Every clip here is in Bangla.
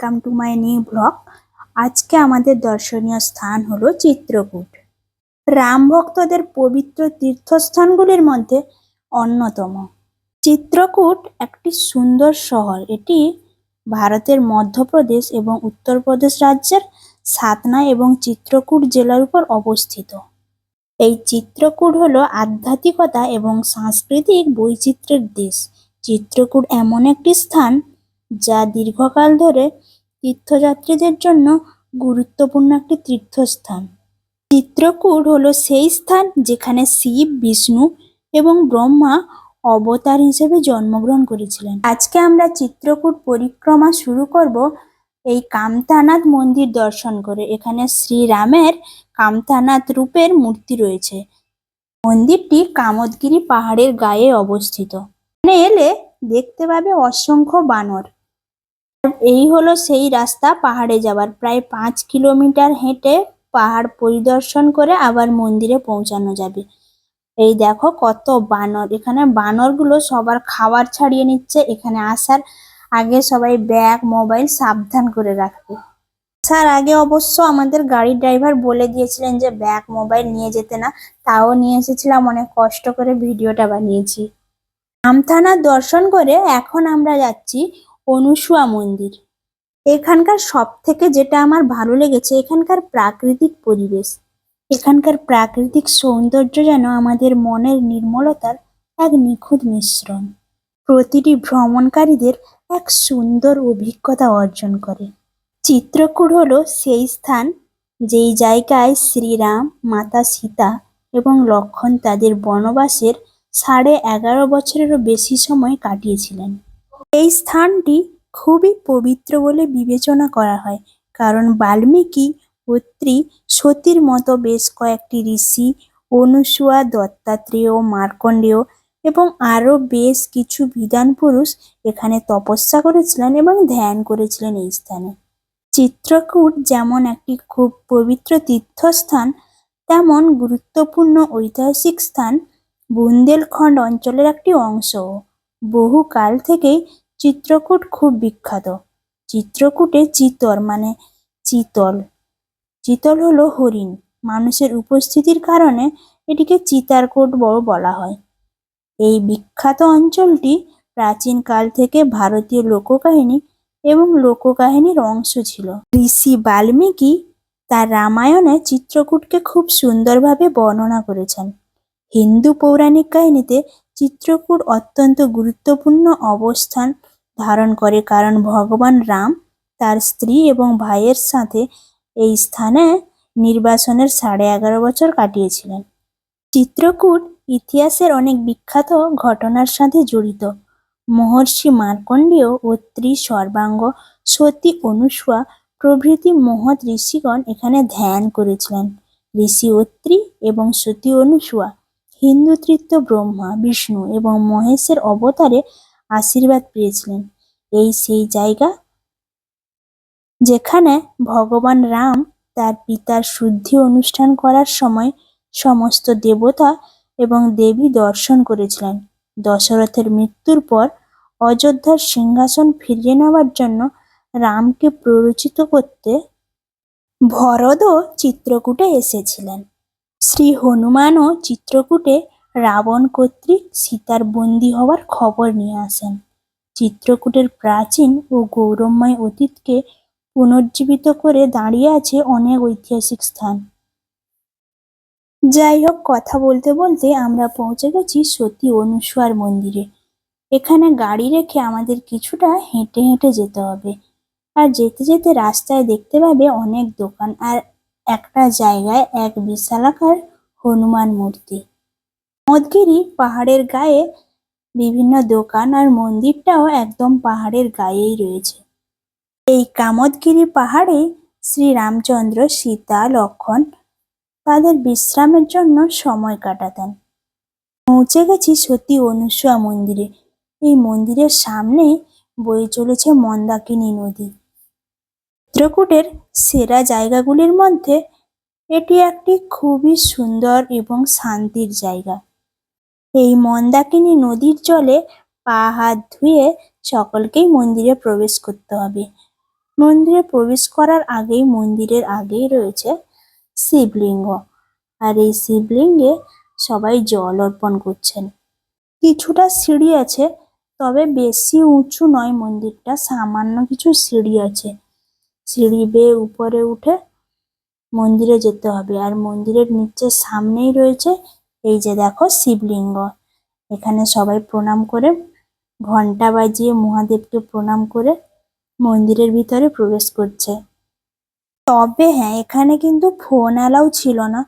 Welcome to my new vlog. আজকে আমাদের দর্শনীয় স্থান হলো চিত্রকূট। রাম ভক্তদের পবিত্র তীর্থস্থানগুলির মধ্যে অন্যতম। চিত্রকূট একটি সুন্দর শহর। এটি ভারতের মধ্যপ্রদেশ এবং উত্তরপ্রদেশ রাজ্যের সাতনা এবং চিত্রকূট জেলার উপর অবস্থিত। এই চিত্রকূট হলো আধ্যাত্মিকতা এবং সাংস্কৃতিক বৈচিত্র্যের দেশ। চিত্রকূট এমন একটি স্থান যা দীর্ঘকাল ধরে তীর্থযাত্রীদের জন্য গুরুত্বপূর্ণ একটি তীর্থস্থান। চিত্রকূট হলো সেই স্থান যেখানে শিব, বিষ্ণু এবং ব্রহ্মা অবতার হিসেবে জন্মগ্রহণ করেছিলেন। আজকে আমরা চিত্রকূট পরিক্রমা শুরু করব এই কামতানাথ মন্দির দর্শন করে। এখানে শ্রীরামের কামতানাথ রূপের মূর্তি রয়েছে। মন্দিরটি কামদগিরি পাহাড়ের গায়ে অবস্থিত। এলে দেখতে পাবে অসংখ্য বানর। এই হলো সেই রাস্তা পাহাড়ে যাওয়ার প্রায় পাঁচ কিলোমিটার হেঁটে পাহাড় পরিদর্শন করে আবার মন্দিরে পৌঁছানো যাবে। এই দেখো কত বানর। এখানে বানরগুলো সবার খাবার ছাড়িয়ে নিচ্ছে। এখানে আসার আগে সবাই ব্যাগ, মোবাইল সাবধান করে রাখবে। আসার আগে অবশ্য আমাদের গাড়ির ড্রাইভার বলে দিয়েছিলেন যে, ব্যাগ, মোবাইল নিয়ে যেতে না। তাও নিয়ে এসেছিলাম। অনেক কষ্ট করে ভিডিওটা বানিয়েছি। আমথানা দর্শন করে এখন আমরা যাচ্ছি অনুসুয়া মন্দির। এখানকার সব থেকে যেটা আমার ভালো লেগেছে, এখানকার প্রাকৃতিক পরিবেশ। এখানকার প্রাকৃতিক সৌন্দর্য যেন আমাদের মনের নির্মলতার এক নিখুঁত মিশ্রণ। প্রতিটি ভ্রমণকারীদের এক সুন্দর অভিজ্ঞতা অর্জন করে। চিত্রকূট হলো সেই স্থান, যেই জায়গায় শ্রীরাম, মাতা সীতা এবং লক্ষণ তাদের বনবাসের সাড়ে এগারো বছরেরও বেশি সময় কাটিয়েছিলেন। এই স্থানটি খুবই পবিত্র বলে বিবেচনা করা হয়। কারণ বাল্মীকি অত্রি সতীর মতো বেশ কয়েকটি ঋষি, অনুসুয়া, দত্তাত্রেয়, মার্কণ্ডেয় এবং আরও বেশ কিছু বিধান পুরুষ এখানে তপস্যা করেছিলেন এবং ধ্যান করেছিলেন এই স্থানে। চিত্রকূট যেমন একটি খুব পবিত্র তীর্থস্থান, তেমন গুরুত্বপূর্ণ ঐতিহাসিক স্থান বুন্দেলখণ্ড অঞ্চলের একটি অংশ বহুকাল থেকেই চিত্রকূট খুব বিখ্যাত। চিত্রকূটে চিতর মানে চিতল। চিতল হলো হরিণ। মানুষের উপস্থিতির কারণে এটিকে চিতারকোট বড় বলা হয়। এই বিখ্যাত অঞ্চলটি প্রাচীনকাল থেকে ভারতীয় লোককাহিনী এবং লোককাহিনীর অংশ ছিল। ঋষি বাল্মীকি তার রামায়ণে চিত্রকূটকে খুব সুন্দরভাবে বর্ণনা করেছেন। হিন্দু পৌরাণিক কাহিনীতে চিত্রকূট অত্যন্ত গুরুত্বপূর্ণ অবস্থান ধারণ করে কারণ ভগবান রাম তার স্ত্রী এবং ভাইয়ের সাথে এই স্থানে নির্বাসনের সাড়ে এগারো বছর কাটিয়েছিলেন। চিত্রকূট ইতিহাসের অনেক বিখ্যাত ঘটনার সাথে জড়িত। মহর্ষি মার্কণ্ডেয় অত্রি সর্বাঙ্গ সতী অনুসুয়া প্রভৃতি মহৎ ঋষিগণ এখানে ধ্যান করেছিলেন। ঋষি অত্রি এবং সতী অনুসুয়া হিন্দু তৃত্ব ব্রহ্মা, বিষ্ণু এবং মহেশের অবতারে আশীর্বাদ পেয়েছিলেন। এই সেই জায়গা যেখানে ভগবান রাম তার পিতার শুদ্ধি অনুষ্ঠান করার সময় সমস্ত দেবতা এবং দেবী দর্শন করেছিলেন। দশরথের মৃত্যুর পর অযোধ্যার সিংহাসন ফিরিয়ে নেওয়ার জন্য রামকে প্ররোচিত করতে ভরতও চিত্রকূটে এসেছিলেন। শ্রী হনুমানও চিত্রকূটে রাবণ কর্তৃক সীতার বন্দী হওয়ার খবর নিয়ে আসেন। চিত্রকূটের প্রাচীন ও গৌরবময় অতীতকে পুনর্জীবিত করে দাঁড়িয়ে আছে অনেক ঐতিহাসিক স্থান। যাই হোক, কথা বলতে বলতে আমরা পৌঁছে গেছি সতী অনুসুয়ার মন্দিরে। এখানে গাড়ি রেখে আমাদের কিছুটা হেঁটে হেঁটে যেতে হবে। আর যেতে যেতে রাস্তায় দেখতে পাবে অনেক দোকান আর একটা জায়গায় এক বিশালাকার হনুমান মূর্তি। মদগিরি পাহাড়ের গায়ে, বিভিন্ন দোকান আর মন্দিরটাও একদম পাহাড়ের গায়েই রয়েছে। এই কামদগিরি পাহাড়ে শ্রী রামচন্দ্র সীতা লক্ষণ তাদের বিশ্রামের জন্য সময় কাটাতেন। পৌঁছে গেছি সতী অনুসুয়া মন্দিরে। এই মন্দিরের সামনে বয়ে চলেছে মন্দাকিনী নদী। চিত্রকূটের সেরা জায়গাগুলির মধ্যে এটি একটি খুবই সুন্দর এবং শান্তির জায়গা। এই মন্দাকিনী নদীর জলে পা হাত ধুয়ে সকলকেই মন্দিরে প্রবেশ করতে হবে। মন্দিরে প্রবেশ করার আগেই মন্দিরের আগেই রয়েছে শিবলিঙ্গ। আর এই শিবলিঙ্গে সবাই জল অর্পণ করছেন। কিছুটা সিঁড়ি আছে, তবে বেশি উঁচু নয় মন্দিরটা, সামান্য কিছু সিঁড়ি আছে। সিঁড়ি বেয়ে উপরে উঠে মন্দিরে যেতে হবে। আর মন্দিরের নিচে সামনেই রয়েছে এই যে দেখো শিবলিঙ্গ। এখানে সবাই প্রণাম করে ঘণ্টা বাজিয়ে মহাদেবকে প্রণাম করে মন্দিরের ভিতরে প্রবেশ করছে। তবে হ্যাঁ এখানে কিন্তু ফোন অ্যালাউ ছিল না।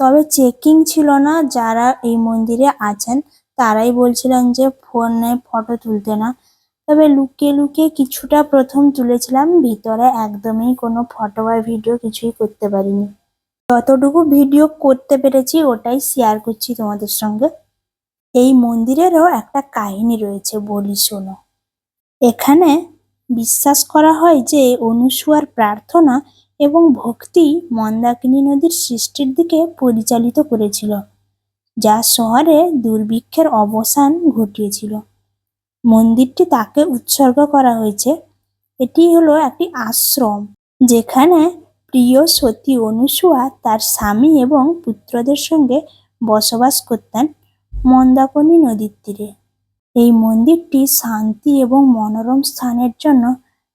তবে চেকিং ছিল না, যারা এই মন্দিরে আছেন তারাই বলছিলেন যে ফোনে ফটো তুলতে না। তবে লুকিয়ে লুকিয়ে কিছুটা প্রথম তুলেছিলাম, ভিতরে একদমই কোনো ফটো বা ভিডিও কিছুই করতে পারিনি। যতটুকু ভিডিও করতে পেরেছি, ওটাই শেয়ার করছি তোমাদের সঙ্গে। এই মন্দিরেরও একটা কাহিনী রয়েছে, বলি শোনো। এখানে বিশ্বাস করা হয় যে অনুসুয়ার প্রার্থনা এবং ভক্তি মন্দাকিনী নদীর সৃষ্টির দিকে পরিচালিত করেছিল, যা শহরে দুর্ভিক্ষের অবসান ঘটিয়েছিল। মন্দিরটি তাকে উৎসর্গ করা হয়েছে। এটি হলো একটি আশ্রম, যেখানে প্রিয় সতী অনুসুয়া তার স্বামী এবং পুত্রদের সঙ্গে বসবাস করতেন মন্দাকিনী নদীর তীরে। এই মন্দিরটি শান্তি এবং মনোরম স্থানের জন্য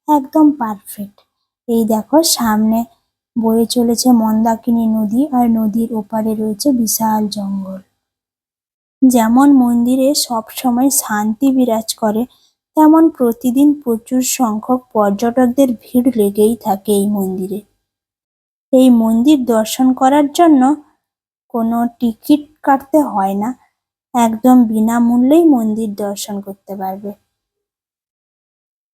একদম পারফেক্ট এই দেখো, সামনে বয়ে চলেছে মন্দাকিনী নদী আর নদীর ওপারে রয়েছে বিশাল জঙ্গল। যেমন মন্দিরে সব সময় শান্তি বিরাজ করে, তেমন প্রতিদিন প্রচুর সংখ্যক পর্যটকদের ভিড় লেগেই থাকে এই মন্দিরে। এই মন্দির দর্শন করার জন্য কোনো টিকিট কাটতে হয় না। একদম বিনামূল্যেই মন্দির দর্শন করতে পারবে।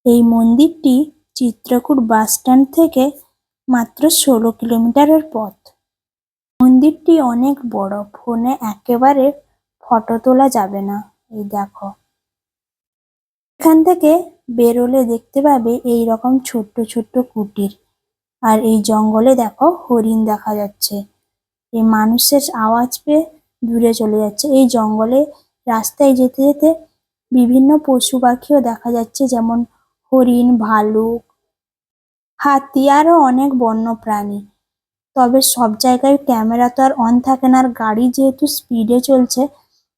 এই মন্দিরটি চিত্রকূট বাসস্ট্যান্ড থেকে মাত্র ষোলো কিলোমিটারের পথ। মন্দিরটি অনেক বড়, ফোনে একেবারে ফটো তোলা যাবে না। এই দেখো। এখান থেকে বেরোলে দেখতে পাবে এই রকম ছোট্ট ছোট্ট কুটির। আর এই জঙ্গলে দেখো হরিণ দেখা যাচ্ছে। এই মানুষের আওয়াজ পেয়ে দূরে চলে যাচ্ছে। এই জঙ্গলে রাস্তায় যেতে যেতে বিভিন্ন পশু পাখিও দেখা যাচ্ছে, যেমন হরিণ, ভালুক, হাতি আরও অনেক বন্য প্রাণী। তবে সব জায়গায় ক্যামেরা তো আর অন থাকে না, আর গাড়ি যেহেতু স্পিডে চলছে,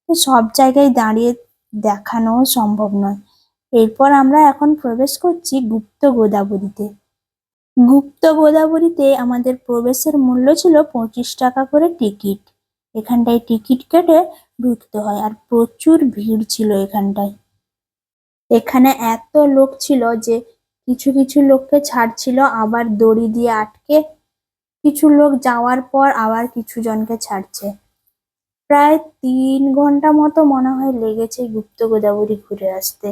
তো সব জায়গায় দাঁড়িয়ে দেখানোও সম্ভব নয়। এরপর আমরা এখন প্রবেশ করছি গুপ্ত গোদাবরীতে। গুপ্ত গোদাবরীতে আমাদের প্রবেশের মূল্য ছিল পঁচিশ টাকা করে টিকিট। এখানটায় টিকিট কেটে ঢুকতে হয় আর প্রচুর ভিড় ছিল এখানটায়। এখানে এত লোক ছিল যে কিছু কিছু লোককে ছাড়ছিল, আবার দড়ি দিয়ে আটকে কিছু লোক যাওয়ার পর আবার কিছু জনকে ছাড়ছে। প্রায় তিন ঘণ্টা মতো মনে হয় লেগেছে গুপ্ত গোদাবরী ঘুরে আসতে।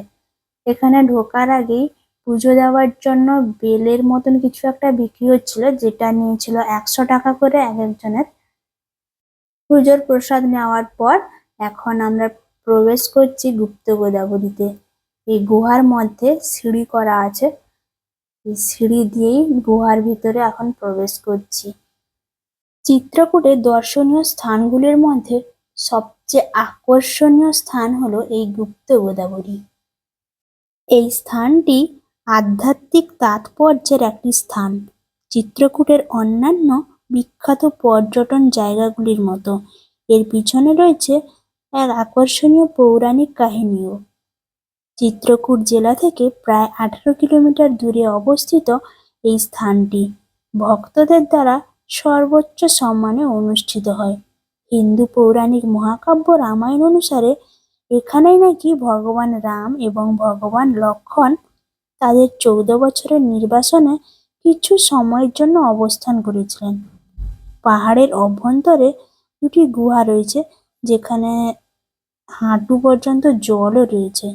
এখানে ঢোকার আগেই পুজো দেওয়ার জন্য বেলের মতন কিছু একটা বিক্রি হচ্ছিল, যেটা নিয়েছিল একশো টাকা করে এক একজনের। পুজোর প্রসাদ নেওয়ার পর এখন আমরা প্রবেশ করছি গুপ্ত গোদাবরীতে। এই গুহার মধ্যে সিঁড়ি করা আছে। এই সিঁড়ি দিয়েই গুহার ভিতরে এখন প্রবেশ করছি। চিত্রকূটে দর্শনীয় স্থানগুলির মধ্যে সবচেয়ে আকর্ষণীয় স্থান হলো এই গুপ্ত গোদাবরী। এই স্থানটি আধ্যাত্মিক তাৎপর্যের একটি স্থান। চিত্রকূটের অন্যান্য বিখ্যাত পর্যটন জায়গাগুলির মতো। এর পিছনে রয়েছে এক আকর্ষণীয় পৌরাণিক কাহিনীও। চিত্রকূট জেলা থেকে প্রায় আঠারো কিলোমিটার দূরে অবস্থিত এই স্থানটি ভক্তদের দ্বারা সর্বোচ্চ সম্মানে অনুষ্ঠিত হয়। হিন্দু পৌরাণিক মহাকাব্য রামায়ণ অনুসারে এখানেই নাকি ভগবান রাম এবং ভগবান লক্ষ্মণ তাদের চৌদ্দ বছরের নির্বাসনে কিছু সময়ের জন্য অবস্থান করেছিলেন। পাহাড়ের অভ্যন্তরে দুটি গুহা রয়েছে, যেখানে হাঁটু পর্যন্ত জলও রয়েছে।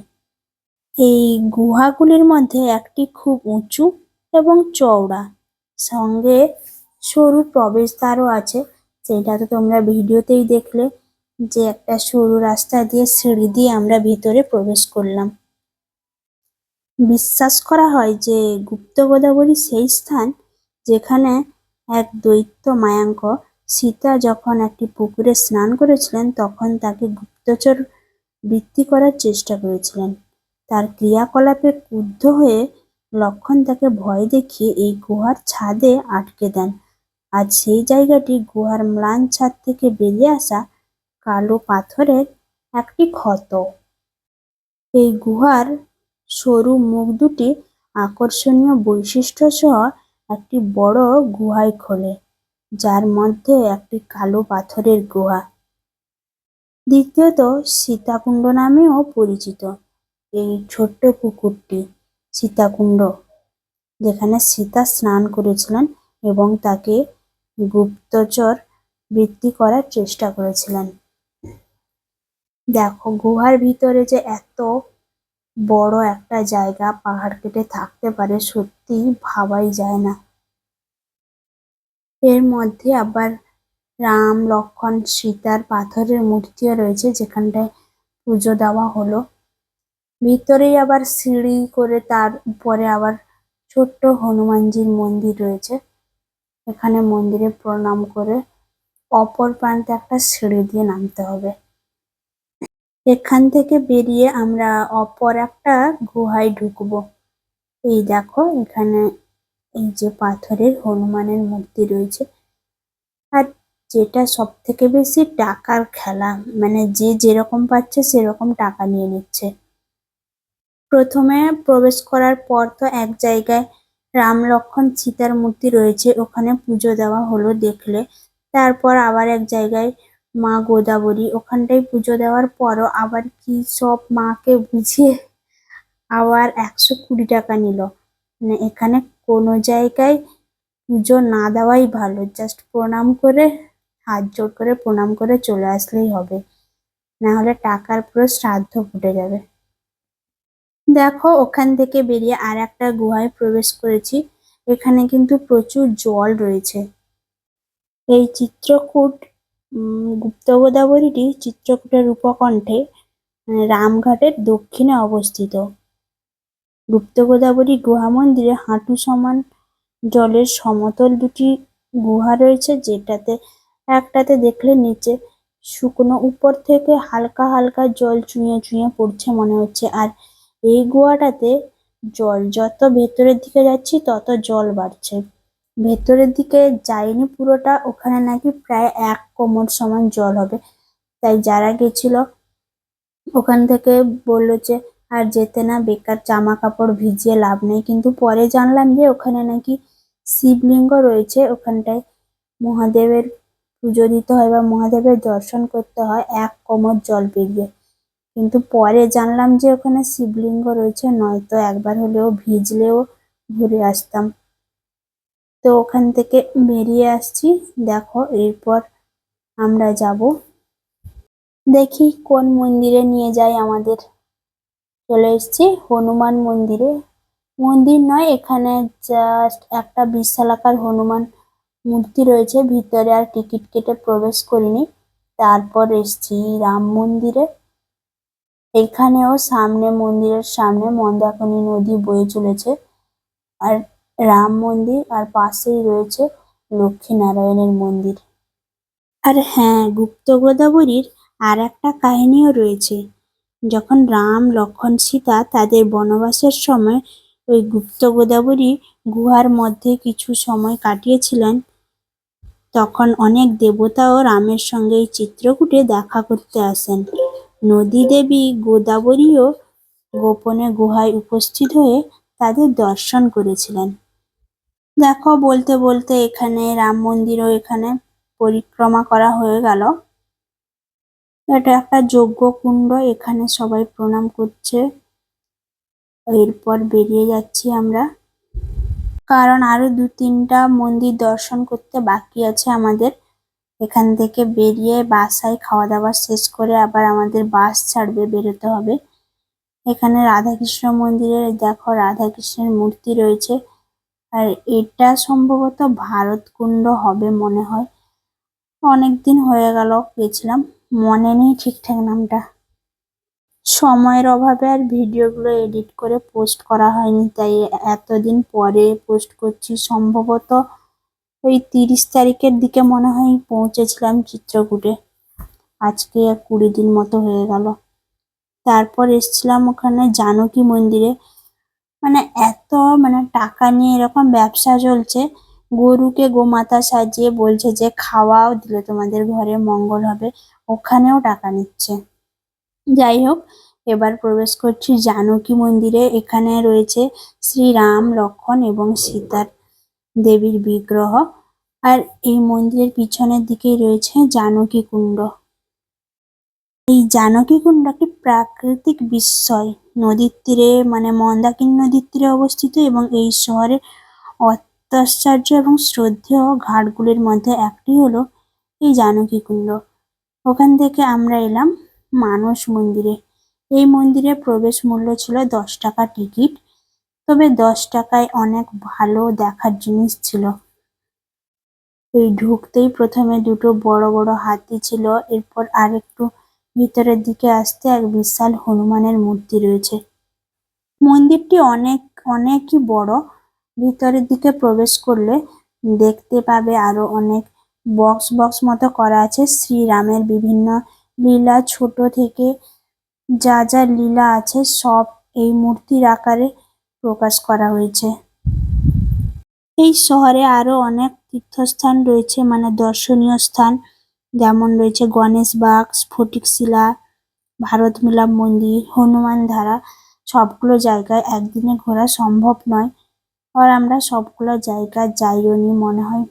এই গুহাগুলির মধ্যে একটি খুব উঁচু এবং চওড়া, সঙ্গে সরু প্রবেশদ্বারও আছে। সেটা তো তোমরা ভিডিওতেই দেখলে যে একটা সরু রাস্তা দিয়ে সিঁড়ি দিয়ে আমরা ভিতরে প্রবেশ করলাম। বিশ্বাস করা হয় যে গুপ্ত গোদাবরী সেই স্থান যেখানে এক দৈত্য মায়াঙ্ক সীতা যখন একটি পুকুরে স্নান করেছিলেন, তখন তাকে গুপ্তচর বৃত্তি করার চেষ্টা করেছিলেন। তার ক্রিয়াকলাপে ক্রুদ্ধ হয়ে লক্ষণ তাকে ভয় দেখিয়ে এই গুহার ছাদে আটকে দেন। আজ সেই জায়গাটি গুহার ম্লান ছাদ থেকে বেরিয়ে আসা কালো পাথরের একটি ক্ষত। এই গুহার সরু মুখ দুটি আকর্ষণীয় বৈশিষ্ট্য সহ একটি বড় গুহায় খোলে, যার মধ্যে একটি কালো পাথরের গুহা। দ্বিতীয়ত, সীতাকুণ্ড নামেও পরিচিত। এই ছোট্ট পুকুরটি সীতাকুণ্ড, যেখানে সীতা স্নান করেছিলেন এবং তাকে গুপ্তচর বৃত্তি করার চেষ্টা করেছিলেন। দেখো, গুহার ভিতরে যে এত বড় একটা জায়গা পাহাড় কেটে থাকতে পারে সত্যি ভাবাই যায় না। এর মধ্যে আবার রাম, লক্ষণ, সীতার পাথরের মূর্তিও রয়েছে যেখানটায় পুজো দেওয়া হলো। ভিতরেই আবার সিঁড়ি করে তার উপরে আবার ছোট্ট হনুমানজির মন্দির রয়েছে। এখানে মন্দিরে প্রণাম করে অপর প্রান্তে একটা সিঁড়ি দিয়ে নামতে হবে। এখান থেকে বেরিয়ে আমরা অপর একটা গুহায় ঢুকবো। এই দেখো, এখানে এই যে পাথরের হনুমানের মূর্তি রয়েছে। আর যেটা সব থেকে বেশি টাকার খেলা মানে যে যেরকম পাচ্ছে সেরকম টাকা নিয়ে নিচ্ছে। প্রথমে প্রবেশ করার পর তো এক জায়গায় রাম লক্ষণ সীতার মূর্তি রয়েছে, ওখানে পুজো দেওয়া হলো দেখলে। তারপর আবার এক জায়গায় মা গোদাবরী, ওখানটায় পুজো দেওয়ার পরও আবার কি সব মাকে বুঝিয়ে আবার একশো কুড়ি টাকা নিল। মানে এখানে কোনো জায়গায় পুজো না দেওয়াই ভালো জাস্ট প্রণাম করে, হাত জোড় করে প্রণাম করে চলে আসলেই হবে। না হলে টাকার পুরো শ্রাদ্ধ ফুটে যাবে। দেখো, ওখান থেকে বেরিয়ে আর একটা গুহায় প্রবেশ করেছি। এখানে কিন্তু প্রচুর জল রয়েছে। এই চিত্রকূট গুপ্ত গোদাবরীটি চিত্রকূটের উপকণ্ঠে রামঘাটের দক্ষিণে অবস্থিত। গুপ্ত গোদাবরী গুহা মন্দিরে হাঁটু সমান জলের সমতল দুটি গুহা রয়েছে, যেটাতে একটাতে দেখলে নিচে শুকনো উপর থেকে হালকা হালকা জল চুঁয়ে চুঁয়ে পড়ছে মনে হচ্ছে। আর এই গুহাটাতে জল যত ভেতরের দিকে যাচ্ছি, তত জল বাড়ছে। ভেতরের দিকে যায়নি পুরোটা, ওখানে নাকি প্রায় এক কোমর সমান জল হবে। তাই যারা গেছিল ওখান থেকে বলল যে, আর যেতে না, বেকার জামা কাপড় ভিজিয়ে লাভ নেই। কিন্তু পরে জানলাম যে, ওখানে নাকি শিবলিঙ্গ রয়েছে। ওখানটায় মহাদেবের পুজো দিতে হয় বা মহাদেবের দর্শন করতে হয়, এক কোমর জল পেরিয়ে। কিন্তু পরে জানলাম যে, ওখানে শিবলিঙ্গ রয়েছে, নয়তো একবার হলেও ভিজলেও ঘুরে আসতাম। তো ওখান থেকে বেরিয়ে আসছি। দেখো, এরপর আমরা যাব। দেখি কোন মন্দিরে নিয়ে যায় আমাদের। চলে এসেছি হনুমান মন্দিরে। মন্দির নয়, এখানে জাস্ট একটা বিশালাকার হনুমান মূর্তি রয়েছে। ভিতরে আর টিকিট কেটে প্রবেশ করিনি। তারপর এসছি রাম মন্দিরে। এখানেও সামনে মন্দিরের সামনে মন্দাকিনী নদী বয়ে চলেছে। আর রাম মন্দির আর পাশেই রয়েছে লক্ষ্মী নারায়ণের মন্দির। আর হ্যাঁ গুপ্ত গোদাবরীর আর একটা কাহিনীও রয়েছে। যখন রাম লক্ষণ সীতা তাদের বনবাসের সময় ওই গুপ্ত গোদাবরী গুহার মধ্যে কিছু সময় কাটিয়েছিলেন, তখন অনেক দেবতাও রামের সঙ্গে এই চিত্রকূটে দেখা করতে আসেন। নদী দেবী গোদাবরীও গোপনে গুহায় উপস্থিত হয়ে তাদের দর্শন করেছিলেন। দেখো, বলতে বলতে এখানে রাম মন্দিরও এখানে পরিক্রমা করা হয়ে গেল। এটা একটা যজ্ঞ কুণ্ড, এখানে সবাই প্রণাম করছে। এরপর বেরিয়ে যাচ্ছি আমরা। কারণ আরও দু তিনটা মন্দির দর্শন করতে বাকি আছে আমাদের। এখান থেকে বেরিয়ে বাসায় খাওয়া দাওয়া শেষ করে আবার আমাদের বাস ছাড়বে, বেরোতে হবে। এখানে রাধাকৃষ্ণ মন্দিরে দেখো, রাধাকৃষ্ণের মূর্তি রয়েছে। আর এটা সম্ভবত ভারতকুণ্ড হবে মনে হয়। অনেক দিন হয়ে গেল, গেছিলাম। মনে নেই ঠিকঠাক নামটা। সময়ের অভাবে আর ভিডিওগুলো এডিট করে পোস্ট করা হয়নি, তাই এতদিন পরে পোস্ট করছি। সম্ভবত ওই তিরিশ তারিখের দিকে মনে হয় পৌঁছেছিলাম চিত্রকূটে। আজকে কুড়ি দিন মতো হয়ে গেল। তারপর এসছিলাম ওখানে জানকী মন্দিরে। মানে এত মানে টাকা নিয়ে এরকম ব্যবসা চলছে, গরুকে গোমাতা সাজিয়ে বলছে যে খাওয়াও দিলে, তোমাদের ঘরে মঙ্গল হবে, ওখানেও টাকা নিচ্ছে। যাই হোক, এবার প্রবেশ করছি জানকী মন্দিরে, এখানে রয়েছে শ্রীরাম, লক্ষণ এবং সীতার দেবীর বিগ্রহ। আর এই মন্দিরের পিছনের দিকেই রয়েছে জানকী কুণ্ড। এই জানকী কুণ্ড একটি প্রাকৃতিক বিস্ময়। নদীর তীরে মানে মন্দাকিনী নদীর তীরে অবস্থিত এবং এই শহরের অত্যাশ্চর্য এবং শ্রদ্ধেয় ঘাটগুলির মধ্যে একটি হলো এই জানকী কুণ্ড। ওখান থেকে আমরা এলাম মানস মন্দিরে। এই মন্দিরে প্রবেশ মূল্য ছিল দশ টাকা টিকিট, তবে দশ টাকায় অনেক ভালো দেখার জিনিস ছিল। এই ঢুকতেই প্রথমে দুটো বড় বড় হাতি ছিল, এরপর আরেকটু ভিতরের দিকে আসতে এক বিশাল হনুমানের মূর্তি রয়েছে। মন্দিরটি অনেক, অনেকই বড়। ভিতরের দিকে প্রবেশ করলে দেখতে পাবে আরও অনেক বক্স বক্স মতো করা আছে। শ্রীরামের বিভিন্ন লীলা, ছোট থেকে যা যা লীলা আছে, সব এই মূর্তির আকারে প্রকাশ করা হয়েছে। এই শহরে আরও অনেক তীর্থস্থান রয়েছে মানে দর্শনীয় স্থান। যেমন রয়েছে গণেশ বাগ স্ফটিক শিলা, ভারত মিলাপ মন্দির, হনুমান ধারা, সবগুলো জায়গায় একদিনে ঘোরা সম্ভব নয়। আর আমরা সবগুলো জায়গা যাইও নি মনে হয়।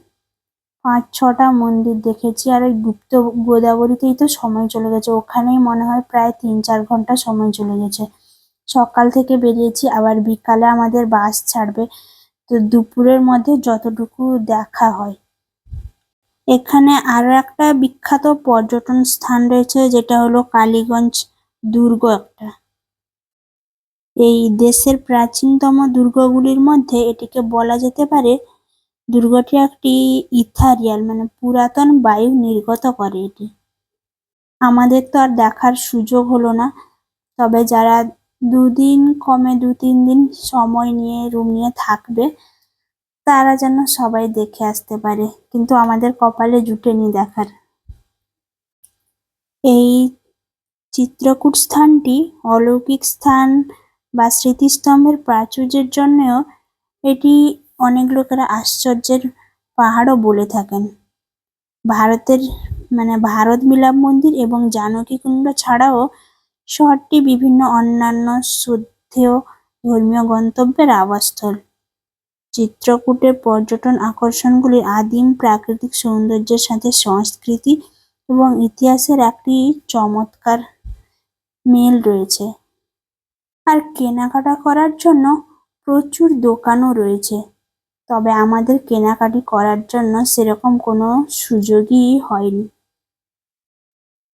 পাঁচ, ছটা মন্দির দেখেছি আর ওই গুপ্ত গোদাবরীতেই তো সময় চলে গেছে। ওখানেই মনে হয় প্রায় তিন, চার ঘণ্টা সময় চলে গেছে। সকাল থেকে বেরিয়েছি, আবার বিকালে আমাদের বাস ছাড়বে। তো দুপুরের মধ্যে যতটুকু দেখা হয়। এখানে আরও একটা বিখ্যাত পর্যটন স্থান রয়েছে, যেটা হলো কালীগঞ্জ দুর্গ একটা। এই দেশের প্রাচীনতম দুর্গগুলির মধ্যে এটিকে বলা যেতে পারে দুর্গটি একটি ইথারিয়াল মানে পুরাতন বায়ু নির্গত করে এটি। আমাদের তো আর দেখার সুযোগ হলো না, তবে যারা দুদিন কমে দু তিন দিন সময় নিয়ে রুম নিয়ে থাকবে তারা যেন সবাই দেখে আসতে পারে, কিন্তু আমাদের কপালে জুটেনি দেখার। এই চিত্রকূট স্থানটি অলৌকিক স্থান বা স্মৃতিস্তম্ভের প্রাচুর্যের জন্যও এটি অনেক লোকেরা আশ্চর্যের পাহাড়ও বলে থাকেন। ভারতের মানে ভারত মিলাপ মন্দির এবং জানকী কুণ্ড ছাড়াও শহরটি বিভিন্ন অন্যান্য শ্রদ্ধেয় ধর্মীয় গন্তব্যের আবাসস্থল। চিত্রকূটের পর্যটন আকর্ষণগুলি আদিম প্রাকৃতিক সৌন্দর্যের সাথে সংস্কৃতি এবং ইতিহাসের একটি চমৎকার মিল রয়েছে। আর কেনাকাটা করার জন্য প্রচুর দোকানও রয়েছে। তবে আমাদের কেনাকাটি করার জন্য সেরকম কোনো সুযোগই হয়নি।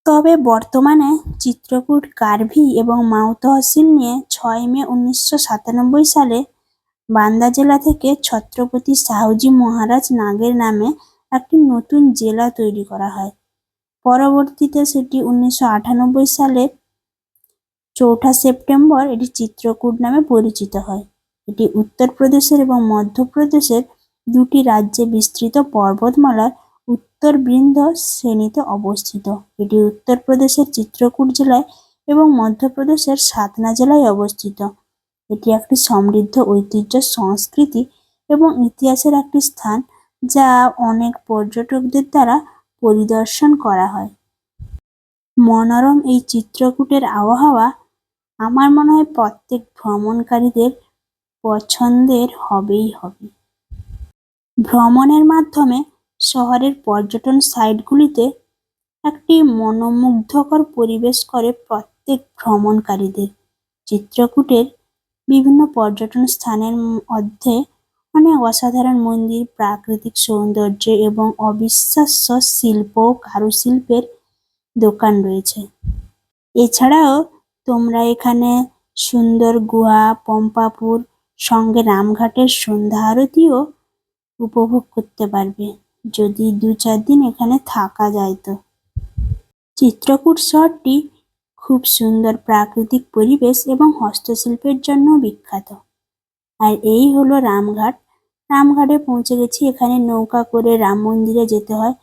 তবে বর্তমানে চিত্রকূট, কার্ভি এবং মাও তহসিল নিয়ে ছয় মে উনিশশো সাতানব্বই সালে বান্দা জেলা থেকে ছত্রপতি শাহুজি মহারাজ নাগের নামে একটি নতুন জেলা তৈরি করা হয়। পরবর্তীতে সেটি উনিশশো সালের চৌঠা সেপ্টেম্বর এটি চিত্রকূট নামে পরিচিত হয়। এটি উত্তরপ্রদেশের এবং মধ্যপ্রদেশের দুটি রাজ্যে বিস্তৃত পর্বতমালার উত্তর বৃন্দ শ্রেণীতে অবস্থিত। এটি উত্তরপ্রদেশের চিত্রকূট জেলায় এবং মধ্যপ্রদেশের সাতনা জেলায় অবস্থিত। এটি একটি সমৃদ্ধ ঐতিহ্য, সংস্কৃতি এবং ইতিহাসের একটি স্থান যা অনেক পর্যটকদের দ্বারা পরিদর্শন করা হয়। মনোরম এই চিত্রকূটের আবহাওয়া আমার মনে হয় প্রত্যেক ভ্রমণকারীদের পছন্দের হবেই হবে। ভ্রমণের মাধ্যমে শহরের পর্যটন সাইটগুলিতে একটি মনোমুগ্ধকর পরিবেশ করে প্রত্যেক ভ্রমণকারীদের। চিত্রকূটের বিভিন্ন পর্যটন স্থানের মধ্যে অনেক অসাধারণ মন্দির, প্রাকৃতিক সৌন্দর্য এবং অবিশ্বাস্য শিল্প ও কারুশিল্পের দোকান রয়েছে। এছাড়াও তোমরা এখানে সুন্দর গুহা, পম্পাপুর, সঙ্গে রামঘাটের সন্ধ্যা আরতিও উপভোগ করতে পারবে, যদি দু চার দিন এখানে থাকা যায় তো। চিত্রকূট শহরটি খুব সুন্দর প্রাকৃতিক পরিবেশ এবং হস্তশিল্পের জন্য বিখ্যাত। আর এই হলো রামঘাট। রামঘাটে পৌঁছে গেছি, এখানে নৌকা করে রাম মন্দিরে যেতে হয়।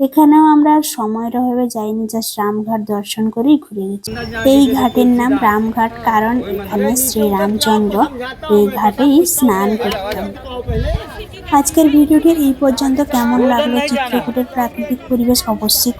এখানেও আমরা আর সময়ের অভাবে যাইনি জাস্ট রামঘাট দর্শন করেই ঘুরে গেছি। এই ঘাটের নাম রামঘাট, কারণ এখানে শ্রীরামচন্দ্র এই ঘাটেই স্নান করতেন। আজকের ভিডিওটি এই পর্যন্ত। কেমন লাগল? চিত্রকূটের প্রাকৃতিক পরিবেশ অবশ্যই